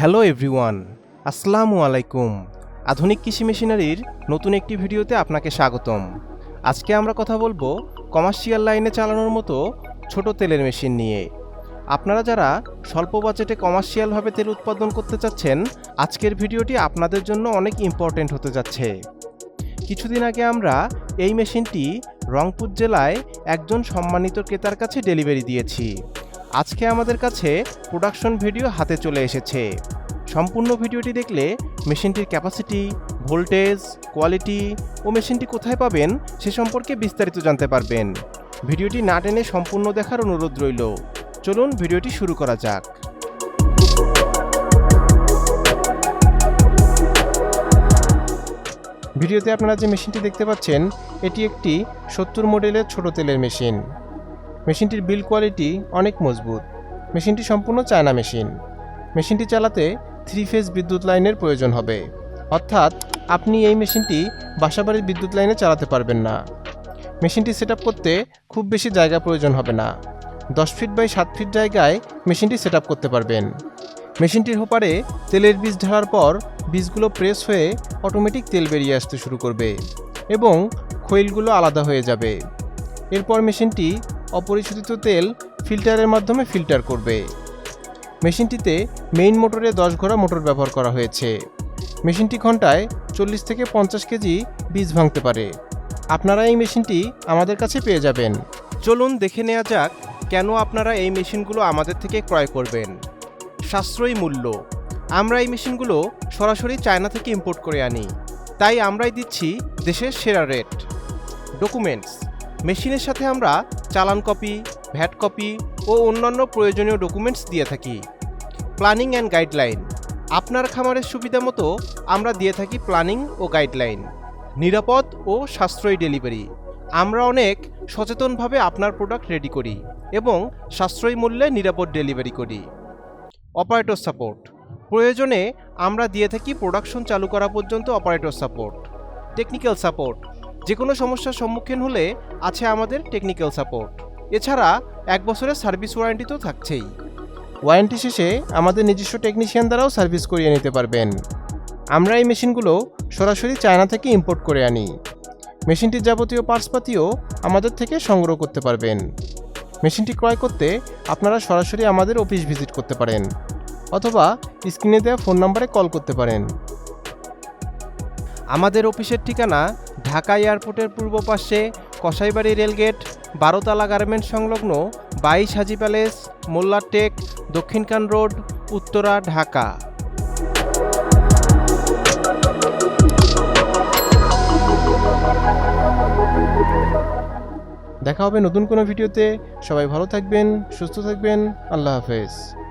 Hello everyone, আসসালামু আলাইকুম। আধুনিক কৃষি মেশিনারির নতুন একটি ভিডিওতে আপনাকে স্বাগতম। আজকে আমরা কথা বলব কমার্শিয়াল লাইনে চালানোর মতো ছোট তেলের মেশিন নিয়ে। আপনারা যারা স্বল্প বাজেটে কমার্শিয়ালভাবে তেল উৎপাদন করতে চাচ্ছেন, আজকের ভিডিওটি আপনাদের জন্য অনেক ইম্পর্ট্যান্ট হতে যাচ্ছে। কিছুদিন আগে আমরা এই মেশিনটি রংপুর জেলায় একজন সম্মানিত ক্রেতার কাছে ডেলিভারি দিয়েছি। আজকে আমাদের কাছে প্রোডাকশন ভিডিও হাতে চলে এসেছে। সম্পূর্ণ ভিডিওটি দেখলে মেশিনটির ক্যাপাসিটি ভোল্টেজ কোয়ালিটি ও মেশিনটি কোথায় পাবেন সে সম্পর্কে বিস্তারিত জানতে পারবেন। ভিডিওটি না টেনে সম্পূর্ণ দেখার অনুরোধ রইল। চলুন ভিডিওটি শুরু করা যাক। ভিডিওতে আপনারা যে মেশিনটি দেখতে পাচ্ছেন, এটি একটি সত্তর মডেলের ছোট তেলের মেশিন। মেশিনটির বিল কোয়ালিটি অনেক মজবুত। মেশিনটি সম্পূর্ণ চায়না মেশিন। মেশিনটি চালাতে থ্রি ফেজ বিদ্যুৎ লাইনের প্রয়োজন হবে। অর্থাৎ আপনি এই মেশিনটি বাসাবাড়ির বিদ্যুৎ লাইনে চালাতে পারবেন না। মেশিনটি সেট করতে খুব বেশি জায়গা প্রয়োজন হবে না। দশ ফিট বাই সাত ফিট জায়গায় মেশিনটি সেট করতে পারবেন। মেশিনটির হোপারে তেলের বীজ ঢালার পর বীজগুলো প্রেস হয়ে অটোমেটিক তেল বেরিয়ে আসতে শুরু করবে এবং খৈলগুলো আলাদা হয়ে যাবে। এরপর মেশিনটি অপরিশোধিত তেল ফিল্টারের মাধ্যমে ফিল্টার করবে। মেশিনটিতে মেইন মোটরে দশ ঘোড়া মোটর ব্যবহার করা হয়েছে। মেশিনটি ঘন্টায় চল্লিশ থেকে পঞ্চাশ কেজি বীজ ভাঙতে পারে। আপনারা এই মেশিনটি আমাদের কাছে পেয়ে যাবেন। চলুন দেখে নেওয়া যাক কেন আপনারা এই মেশিনগুলো আমাদের থেকে ক্রয় করবেন। সাশ্রয়ী মূল্য। আমরা এই মেশিনগুলো সরাসরি চায়না থেকে ইম্পোর্ট করে আনি। তাই আমরাই দিচ্ছি দেশের সেরা রেট। ডকুমেন্টস। মেশিনের সাথে আমরা চালান কপি, ভ্যাট কপি ও অন্যান্য প্রয়োজনীয় ডকুমেন্টস দিয়ে থাকি। Planning and guideline. আপনার খামারের সুবিধা মতো আমরা দিয়ে থাকি প্ল্যানিং ও গাইডলাইন। নিরাপদ ও সাশ্রয়ী ডেলিভারি। আমরা অনেক সচেতনভাবে আপনার প্রোডাক্ট রেডি করি এবং সাশ্রয়ী মূল্যে নিরাপদ ডেলিভারি করি। Operator support. প্রয়োজনে আমরা দিয়ে থাকি প্রোডাকশন চালু করা পর্যন্ত অপারেটর সাপোর্ট। Technical support. যে কোনো সমস্যার সম্মুখীন হলে আছে আমাদের টেকনিক্যাল সাপোর্ট এছাড়া এক বছরের সার্ভিস ওয়ারেন্টি তো থাকছেই। ওয়ারেন্টি শেষে আমাদের নিজস্ব টেকনিশিয়ান দ্বারাও সার্ভিস করিয়ে নিতে পারবেন। আমরা এই মেশিনগুলো সরাসরি চায়না থেকে ইম্পোর্ট করে আনি। মেশিনটির যাবতীয় পার্টসপাতিও আমাদের থেকে সংগ্রহ করতে পারবেন। মেশিনটি ক্রয় করতে আপনারা সরাসরি আমাদের অফিস ভিজিট করতে পারেন। অথবা স্ক্রিনে দেওয়া ফোন নম্বরে কল করতে পারেন। আমাদের অফিসের ঠিকানা ঢাকা এয়ারপোর্টের পূর্ব পাশে কসাইবাড়ি রেলগেট, বারোতলা গার্মেন্ট সংলগ্ন বাইশ হাজি প্যালেস, মোল্লা টেক দক্ষিণকান রোড, উত্তরা, ঢাকা। দেখা হবে নতুন কোনো ভিডিওতে। সবাই ভালো থাকবেন, সুস্থ থাকবেন। আল্লাহ হাফেজ।